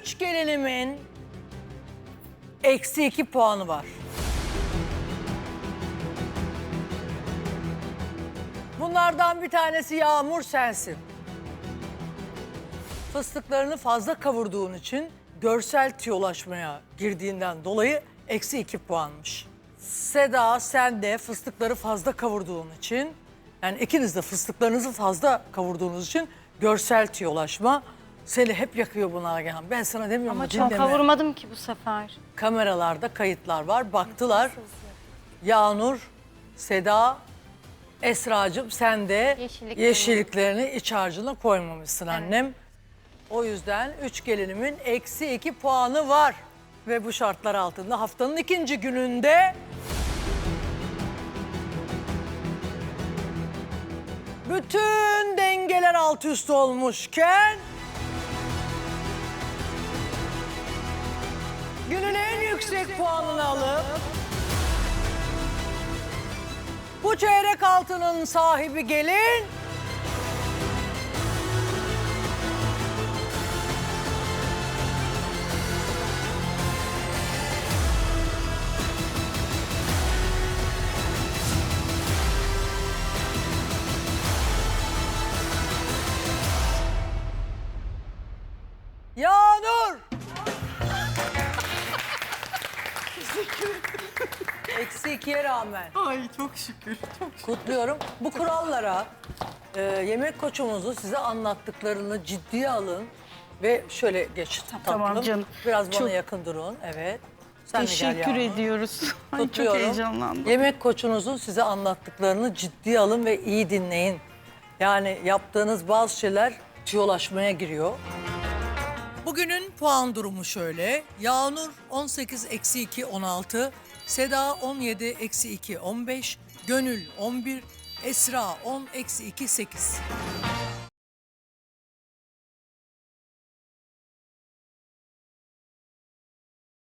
Üç gelinimin eksi iki puanı var. Bunlardan bir tanesi Yağmur sensin. Fıstıklarını fazla kavurduğun için görsel tiyolaşmaya girdiğinden dolayı eksi iki puanmış. Seda sen de fıstıkları fazla kavurduğun için yani ikiniz de fıstıklarınızı fazla kavurduğunuz için görsel tiyolaşma seni hep yakıyor bu Nagihan. Ben sana demiyorum Ama çok dinleme. kavurmadım ki bu sefer. Kameralarda kayıtlar var. Baktılar. Yağnur, Seda, Esra'cığım sen de Yeşilliklerini. yeşilliklerini iç harcına koymamışsın annem. O yüzden üç gelinimin eksi iki puanı var. Ve bu şartlar altında haftanın ikinci gününde... Bütün dengeler alt üst olmuşken... Günün en yüksek puanını alıp... Bu çeyrek altının sahibi gelin... Eksi ikiye rağmen Ay çok şükür. Çok şükür. kutluyorum. Bu kurallara e, yemek koçumuzu size anlattıklarını ciddiye alın. Ve şöyle geç tatlım. Tamam canım. Biraz bana Çok- yakın durun. Evet. Sen de gel Teşekkür Yağnur. ediyoruz. Ay çok Kutluyorum. heyecanlandım. Yemek koçunuzun size anlattıklarını ciddiye alın ve iyi dinleyin. Yani yaptığınız bazı şeyler tüyolaşmaya giriyor. Bugünün puan durumu şöyle. Yağnur 18 eksi 2 16, Seda 17 eksi 2 15, Gönül 11, Esra 10 eksi 2 8.